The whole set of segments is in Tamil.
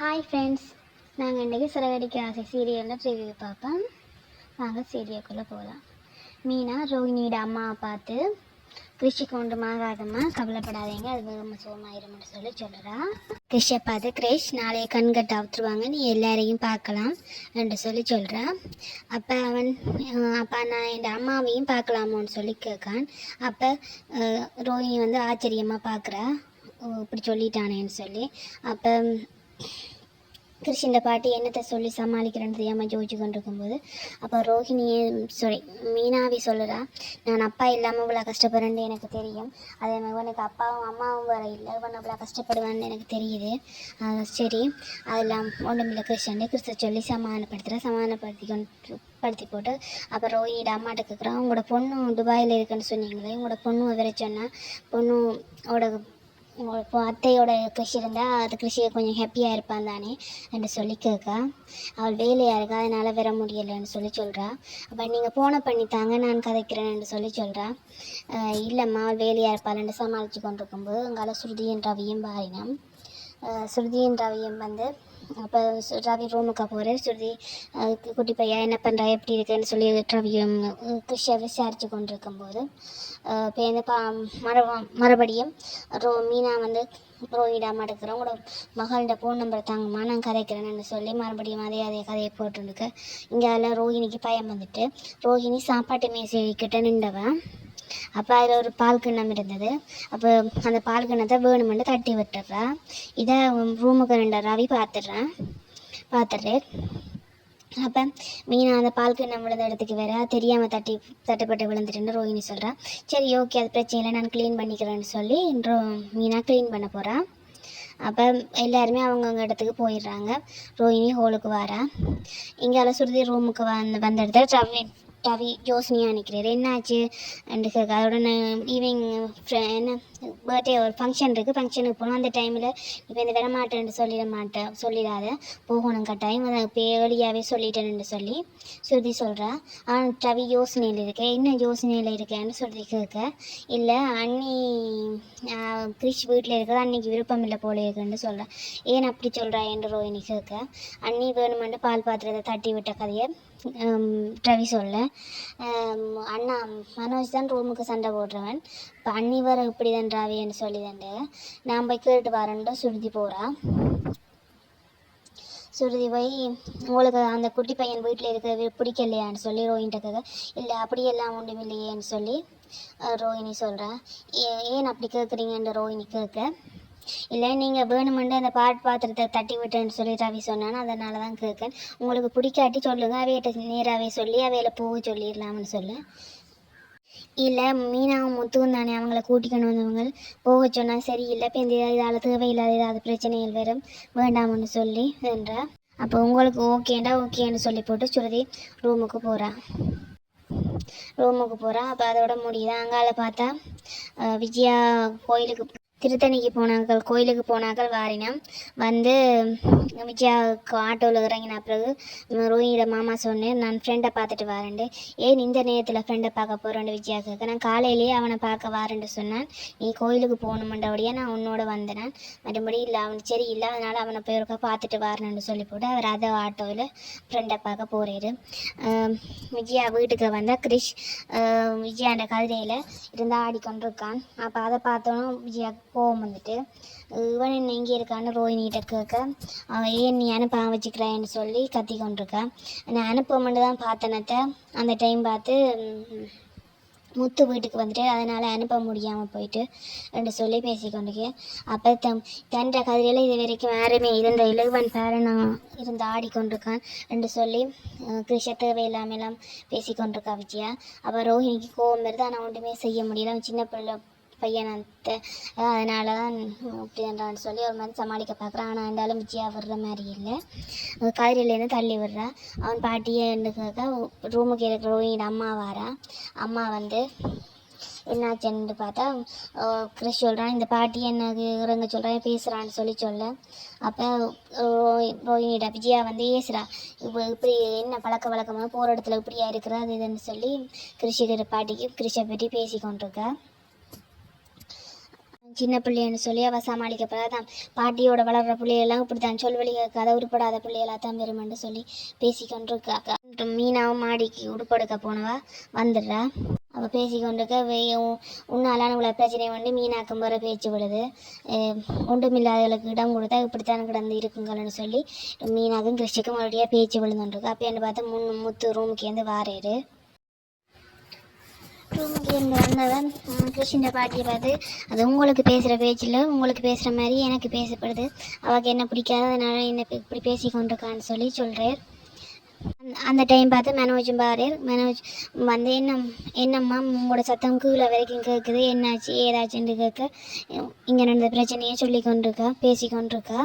ஹாய் ஃப்ரெண்ட்ஸ் நாங்கள் இன்றைக்கி சிறகடிக்க ஆசை சீரியலில் ரிவ்யூ பார்ப்போம். வாங்க சீரியலுக்குள்ளே போகலாம் மீனா ரோஹிணியோட அம்மாவை பார்த்து கிருஷி கொண்டு மாகாதம்மா கவலைப்படாதீங்க அது வேகமாக சுகமாயிரும்னு சொல்லி சொல்கிறா கிருஷை பார்த்து கிரிஷ் நாளைய கண்கட்டு அவுத்துருவாங்க நீ எல்லாரையும் பார்க்கலாம் என்று சொல்லி சொல்கிறா அப்போ அவன் அப்போ அப்பா நான் என் அம்மாவையும் பார்க்கலாமோன்னு சொல்லி கேட்கான். அப்போ ரோஹினி ரோஹிணி வந்து ஆச்சரியமாக பார்க்குறா. இப்படி சொல்லிட்டானேன்னு சொல்லி. அப்போ கிருஷ்ண பாட்டி என்னத்தை சொல்லி சமாளிக்கிறேன்னு தெரியாமல் ஜோதிச்சு கொண்டிருக்கும்போது அப்போ ரோஹிணியே சாரி மீனாவி சொல்லுறா நான் அப்பா இல்லாமல் இவ்வளோ கஷ்டப்படுறேன்னு எனக்கு தெரியும். அதே மாதிரி உனக்கு அப்பாவும் அம்மாவும் வர இல்லை. இவன் இவ்வளோ கஷ்டப்படுவேன்னு எனக்கு தெரியுது. சரி. அதெல்லாம் ஒன்றுமில்ல கிருஷ்ணன் கிறிஸ்த சொல்லி சமாதானப்படுத்துகிறேன் சமாதானப்படுத்தி கொண்டு படுத்தி போட்டு அப்புறம் ரோஹினியோட அம்மாட்ட கேட்குறான் உங்களோட பொண்ணு துபாயில் இருக்குன்னு சொன்னீங்களே. உங்களோட பொண்ணு வர சொன்னால் பொண்ணு இப்போ அத்தையோட கிருஷி இருந்தால் அது கிருஷியை கொஞ்சம் ஹாப்பியாக இருப்பான் தானே? என்று சொல்லி கேட்கா. அவள் வேலையாக இருக்கா அதனால் வர முடியலைன்னு சொல்லி சொல்கிறா அப்போ நீங்கள் போன பண்ணித்தாங்க நான் கதைக்கிறேன் என்று சொல்லி சொல்கிறா இல்லைம்மா அவள் வேலையாக இருப்பாள்னு சமாளித்து கொண்டிருக்கும்போது அங்கால ஸ்ருதியின் ரவியும் பாரினம் ஸ்ருதியின் ரவியும் வந்து அப்போ ரவி ரூமுக்கு போகிறார் ஸ்ருதி குட்டி பையன் என்ன பண்ணுறா எப்படி இருக்குன்னு சொல்லி ரவியும் கிருஷியை விசாரித்து கொண்டு இருக்கும்போது இப்போ இந்த பா மறு மறுபடியும் ரோ மீனா வந்து ரோஹிடா மடக்கிறோம் உங்களோட மகளோட ஃபோன் நம்பர் தாங்கம்மா நான் கதைக்கிறேன்னு சொல்லி மறுபடியும் அதே அதே கதையை போட்டுருக்கு இங்கே அதில் ரோஹிணிக்கு பயம் வந்துட்டு ரோஹிணி சாப்பாட்டு மேசை கிட்ட நின்றவன். அப்போ அதில் ஒரு பால் கிண்ணம் இருந்தது. அப்போ அந்த பால் கிண்ணத்தை வேணுமென்று தட்டி விட்டுறா இதை ரூமுக்கு ரெண்டு ரவி பார்த்துடுறேன் பார்த்துட்டு அப்போ மீனா அந்த பால் கிண்ணம் விழுந்த இடத்துக்கு வேற தெரியாமல் தட்டி தட்டுப்பட்டு விழுந்துட்டுன்னு ரோஹிணி சொல்கிறா சரி ஓகே அது பிரச்சனை இல்லை நான் க்ளீன் பண்ணிக்கிறேன்னு சொல்லி ரோ மீனா க்ளீன் பண்ண போகிறா அப்போ எல்லாருமே அவங்கவுங்க இடத்துக்கு போயிடுறாங்க. ரோஹிணி ஹோலுக்கு வாரா. இங்கே சுருதி ரூமுக்கு வந்து வந்த இடத்துல ரவி ரவி யோசனையாக நினைக்கிறாரு என்னாச்சு? என்று கேட்க அதோட ஈவினிங் என்ன பர்த்டே ஒரு ஃபங்க்ஷன் இருக்குது ஃபங்க்ஷனுக்கு போகணும் அந்த டைமில் இப்போ இந்த விட சொல்லிட மாட்டேன் சொல்லிடாத. போகணும் கட்டாயம் அதை இப்போ ஏர்லியாகவே சொல்லிட்டேன்னு சொல்லி சுருதி சொல்கிறா ஆனால் ரவி யோசனையில் இருக்கேன் என்ன யோசனையில் இருக்கேன்னு சொல்லி கேட்க. இல்லை அண்ணி கிரிஷ் வீட்டில் இருக்கிறத அன்னைக்கு விருப்பம் இல்லை போல இருக்குன்னு சொல்கிறேன் ஏன் அப்படி சொல்கிறா என்று ரோஹினி கேட்க. அண்ணி வேணுமென்று பால் பாத்திரத்தை தட்டி விட்ட கதையை ரவி சொல்ல. அண்ணா மனோஜ் தான் ரூமுக்கு சண்டை போடுறவன். இப்போ அண்ணி வர இப்படி தான் ராவின்னு சொல்லி தண்டு நான் போய் கேட்டு வரேன்ட்டு சுருதி போகிறா சுருதி போய் உங்களுக்கு அந்த குட்டி பையன் வீட்டில் இருக்கிறது பிடிக்கலையான்னு சொல்லி ரோஹின்கிட்ட கேட்க இல்லை அப்படியெல்லாம் ஒன்றும் இல்லையேன்னு சொல்லி ரோஹிணி ஏ ஏன் அப்படி கேட்குறீங்கன்ற ரோஹிணி கேட்க இல்லை நீங்கள் வேணுமெண்டு அந்த பாட் பாத்திரத்தை தட்டி விட்டேன்னு சொல்லி ரவி சொன்னான்னு அதனால தான் கேட்கேன் உங்களுக்கு பிடிக்காட்டி சொல்லுங்கள் அவையிட்ட நேராகவே சொல்லி அவையில போக சொல்லிடலாம்னு சொல்ல. இல்லை மீனாவும் முத்துவும் தானே அவங்கள கூட்டிக்கணும் வந்தவங்க. போக சொன்னால் சரியில்லை இப்போ இந்த இதால் தேவையில்லாத ஏதாவது பிரச்சனைகள் வரும் வேண்டாம்னு சொல்லி என்றா. அப்போ உங்களுக்கு ஓகேண்டா ஓகேன்னு சொல்லி போட்டு சுருதி ரூமுக்கு போகிறான் ரூமுக்கு போகிறா அப்போ அதோட முடியுது? அங்கால பார்த்தா அஹ், விஜயா கோயிலுக்கு திருத்தணிக்கு போனார்கள் கோயிலுக்கு போனார்கள் வாரினம். வந்து விஜயாவுக்கு ஆட்டோவில் இறங்கின பிறகு உம், மாமா சொன்னேன் நான் ஃப்ரெண்டை பார்த்துட்டு வரேன்டு ஏன் இந்த நேரத்தில் ஃப்ரெண்டை பார்க்க போகிறேன்னு விஜயா கேட்க. நான் காலையிலேயே அவனை பார்க்க வாரேன்னு சொன்னான். நீ கோயிலுக்கு போகணுமன்றபடியே நான் உன்னோட வந்தேனான் மறுபடி இல்லை அவன் சரி இல்லை அதனால் அவனை போய் ஒருக்கா பார்த்துட்டு வரணும்னு சொல்லி போட்டு அவர் அதை ஆட்டோவில் ஃப்ரெண்டை பார்க்க போகிறாரு விஜயா வீட்டுக்கு வந்தால் கிரிஷ் விஜயாண்ட கதிரையில் இருந்து ஆடிக்கொண்டிருக்கான். அப்போ அதை பார்த்தோன்னா விஜயா கோவம் வந்துட்டு இவன் என்ன எங்கே இருக்கான்னு ரோஹினிகிட்ட கேட்க அவன் ஏன் நீ அனுப்ப வச்சுக்கிறேன்னு சொல்லி கத்தி கொண்டிருக்கான் நான் அனுப்ப மட்டும் தான் பார்த்தனத்த. அந்த டைம் பார்த்து முத்து வீட்டுக்கு வந்துட்டு அதனால் அனுப்ப முடியாமல் போயிட்டு ரெண்டு சொல்லி பேசிக்கொண்டிருக்கேன் அப்போ தம் தன்ற கதிரையில் இது வரைக்கும் யாருமே இருந்த இலகுவன் பேரனும் இருந்து ஆடிக்கொண்டிருக்கான் ரெண்டு சொல்லி அஹ், கிருஷ தேவையில்லாமலாம் பேசிக்கொண்டிருக்கா விஜயா. அப்போ ரோஹிணிக்கு கோவம் வருது. ஆனால் ஒன்றுமே செய்ய முடியல. அவன் சின்ன பிள்ளை பையன் அந்த அதனால தான் அப்படின்றான்னு சொல்லி ஒரு மாதிரி சமாளிக்க பார்க்குறான். ஆனால் இருந்தாலும் விஜயா விடுற மாதிரி இல்லை. கதிரிலேருந்து தள்ளி விடுறா. அவன் பாட்டியே இருந்துக்க ரூமுக்கு இருக்கிற ரோஹிணியோட அம்மா வாரா. அம்மா வந்து என்னாச்சுன்னு பார்த்தா கிறிஸ் சொல்கிறான் இந்த பாட்டி எனக்கு இறங்க சொல்கிறேன் பேசுகிறான்னு சொல்லி சொல்ல. அப்போ ரோஹினியோட விஜயா வந்து ஏசுறா. இப்போ இப்படி என்ன பழக்க வழக்கமாக போகிற இடத்துல இப்படியா இருக்கிறா அது இதுன்னு சொல்லி கிருஷிகிற பாட்டிக்கு கிருஷை பற்றி பேசி கொண்டிருக்கா சின்ன பிள்ளைன்னு சொல்லி அவள் சமாளிக்கப்படாதான். பாட்டியோட வளர்கிற பிள்ளையெல்லாம் இப்படி தான் சொல்வழி கதை உருப்படாத பிள்ளைகளாக தான் பெருமென்று சொல்லி பேசிக்கொண்டிருக்கா மீனாவும் மாடிக்கு உடுப்படுக்க போனவா? வந்துடுறா. அவள் பேசிக்கொண்டிருக்க வே- உன்னாலான உள்ள பிரச்சனை வந்து மீனாக்கும் போகிற பேச்சு விடுது. ஒன்றுமில்லாதவளுக்கு இடம் கொடுத்தா இப்படித்தான் கிடந்து இருக்குங்கள்னு சொல்லி மீனாக்கும் கிறிஸ்டிக்கும் மறுபடியும் பேச்சு விழுந்துருக்கு என்ன பார்த்தா முன் முத்து ரூமுக்கேருந்து வாரேரு ரூமுக்கு வந்தவன் பாட்டியை பார்த்து அது உங்களுக்கு பேசுகிற பேச்சில் உங்களுக்கு பேசுகிற மாதிரி எனக்கு பேசப்படுது. அவளுக்கு என்ன பிடிக்காததுனால என்ன இப்படி பேசி கொண்டிருக்கான்னு சொல்லி சொல்கிறார் அந்த டைம் பார்த்து மனோஜும் பாரு மனோஜ் வந்து என்ன என்னம்மா உங்களோட சத்தம் கீழே வரைக்கும் கேட்குது என்னாச்சு? ஏதாச்சுன்னு கேட்க இங்கே நடந்த பிரச்சனையை சொல்லி கொண்டிருக்கா பேசி கொண்டிருக்கா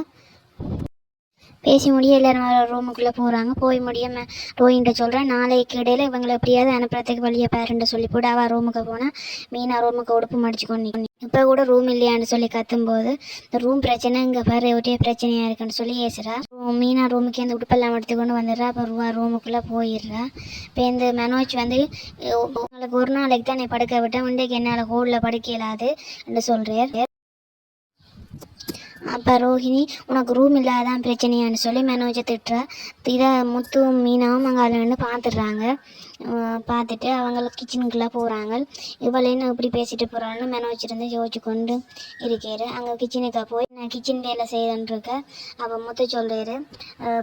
பேசி முடிய எல்லாரும் ரூமுக்குள்ளே போகிறாங்க போய் முடிய ம- ரோஹின்ட்ட சொல்கிறேன் நாளைக்கு இடையில இவங்களை எப்படியாவது அனுப்புறதுக்கு வழியை பாருன்னு சொல்லி போட்டு அவள் ரூமுக்கு போனால் மீனா ரூமுக்கு உடுப்பு மடிச்சு கொண்டு இப்போ கூட ரூம் இல்லையான்னு சொல்லி கத்தும்போது இந்த ரூம் பிரச்சனை இங்கே பாரு ஒரே பிரச்சனையாக இருக்குன்னு சொல்லி ஏசுறா. மீனா ரூமுக்கு அந்த உடுப்பெல்லாம் எடுத்துக்கொண்டு வந்துடுறா. அப்போ ரூபா ரூமுக்குள்ளே போயிடுறா. இப்போ இந்த மனோஜ் வந்து உங்களுக்கு ஒரு நாளைக்கு தான் நீ படுக்க விட்டேன் இன்றைக்கு என்னால் ஹோலில் படுக்க இயலாதுன்னு என்று அப்போ ரோஹிணி உனக்கு ரூம் இல்லாதான் பிரச்சனையான்னு சொல்லி மனோஜை திட்டுறா. இதை முத்துவும் மீனாவும் அங்கே அதில் நின்று பார்த்துடுறாங்க. பார்த்துட்டு அவங்க கிச்சனுக்குள்ளே போகிறாங்க இவளேன்னு இப்படி பேசிட்டு போகிறான்னு மனோஜ் வச்சுருந்து யோசிச்சு கொண்டு இருக்கிறார் அங்கே கிச்சனுக்கு போய் நான் கிச்சன் வேலை செய்யறேன்ருக்க அப்போ முத்து சொல்கிறாரு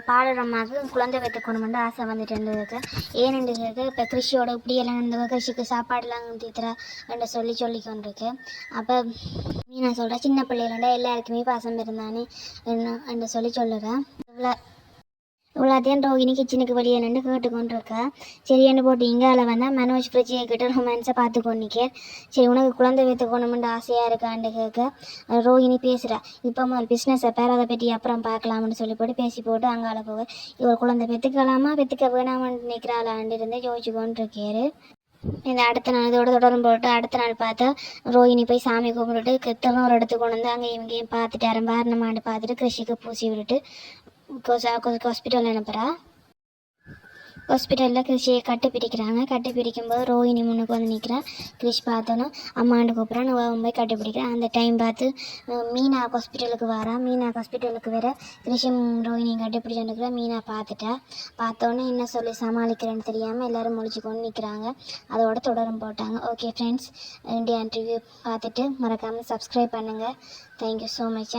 பாடுறம்மாவுக்கு குழந்தை வைத்துக்கணுமெண்டு ஆசை வந்துட்டு இருந்ததுக்கு. ஏன்னு கேட்க இப்போ கிருஷியோட இப்படியெல்லாம் இருந்தவ கிருஷிக்கு சாப்பாடுலாம் தீத்துறா என்று சொல்லி சொல்லி கொண்டிருக்கு அப்போ மீனா சொல்கிறேன் சின்ன பிள்ளைகள எல்லாருக்குமே பாசம் இருந்தானே? என்ன என்று சொல்லி சொல்லுறேன் இவ்வளோ இவ்வளோத்தையும் ரோகிணி கிச்சனுக்கு வெளியே நின்று கேட்டுக்கொண்டு இருக்கா சரி என்ன போட்டு இங்கால வந்தால் மனோஜ் பிரஜையை கிட்ட ரொமான்ஸை பார்த்து கொண்டிருக்கேன் சரி உனக்கு குழந்தை வைத்துக்கணுமெண்டு ஆசையாக இருக்கான்னு கேட்க அஹ் ரோகிணி பேசுகிறா இப்போ முதல் பிஸ்னஸை பேர் அதை பற்றி அப்புறம் பார்க்கலாம்னு சொல்லி போட்டு பேசி போட்டு அங்கால போக இவர் குழந்தை பெற்றுக்கலாமா பெற்றுக்க வேணாமான்னு நிற்கிறாளான்னு இருந்து யோசிச்சு கொண்டிருக்காரு இந்த அடுத்த நாள் இதோட தொடரும் போட்டு அடுத்த நாள் பார்த்தா ரோஹிணி போய் சாமி கும்பிட்டுட்டு திருநூறு இடத்துக்கு கொண்டு வந்து அங்கே இவங்கேயும் பார்த்துட்டு அரம்பாரணமாண்டு பார்த்துட்டு கிருஷிக்கு பூசி விட்டுட்டு ஹாஸ்பிட்டலில் அனுப்புகிறா ஹாஸ்பிட்டலில் கிருஷியை கட்டு பிடிக்கிறாங்க கட்டு பிடிக்கும்போது ரோஹிணி முன்னுக்கு வந்து நிற்கிறேன் கிருஷ் பார்த்தோன்னா அம்மாண்டு கூப்பிட்றான் நான் போய் கட்டு பிடிக்கிறேன் அந்த டைம் பார்த்து மீனா ஹாஸ்பிட்டலுக்கு வரா. மீனா ஹாஸ்பிட்டலுக்கு வேறு கிருஷியும் ரோஹிணியும் கட்டு பிடிச்சிருக்கிறேன் மீனா பார்த்துட்டா. பார்த்தோன்னே என்ன சொல்லி சமாளிக்கிறேன்னு தெரியாமல் எல்லோரும் முழிச்சு கொண்டு நிற்கிறாங்க அதோட தொடரும் போட்டாங்க. ஓகே ஃப்ரெண்ட்ஸ் இந்தியா இன்டர்வியூ பார்த்துட்டு மறக்காமல் சப்ஸ்கிரைப் பண்ணுங்கள் தேங்க்யூ ஸோ மச்